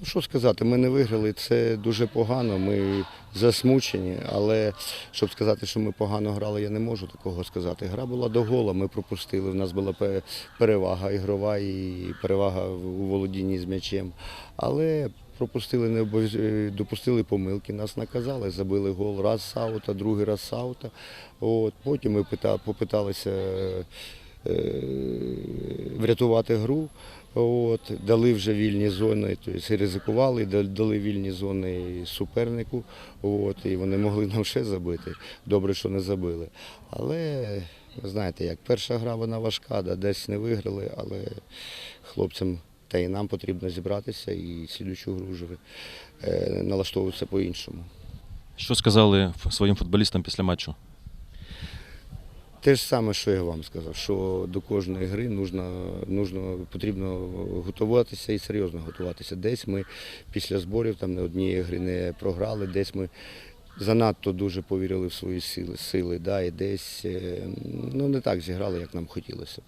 Ну, Що сказати, ми не виграли, це дуже погано. Ми засмучені, але щоб сказати, що ми погано грали, я не можу такого сказати. Гра була до гола, ми пропустили. У нас була перевага ігрова і перевага у володінні з м'ячем. Але пропустили не обов'яз- допустили помилки, нас наказали, забили гол раз з аута, другий раз з аута. От, потім ми попиталися. Е, врятувати гру. От, дали вже вільні зони, тобто ризикували, дали вільні зони супернику. От, і вони могли нам ще забити. Добре, що не забили. Але знаєте, як перша гра вона важка, да, десь не виграли, але хлопцям та і нам потрібно зібратися і слідучу гру вже е, налаштовуватися по-іншому. Що сказали своїм футболістам після матчу? Те ж саме, що я вам сказав, що до кожної гри нужно, нужно, потрібно готуватися і серйозно готуватися. Десь ми після зборів там не однієї гри не програли, десь ми занадто дуже повірили в свої сили, сили да, і десь е, ну, не так зіграли, як нам хотілося б.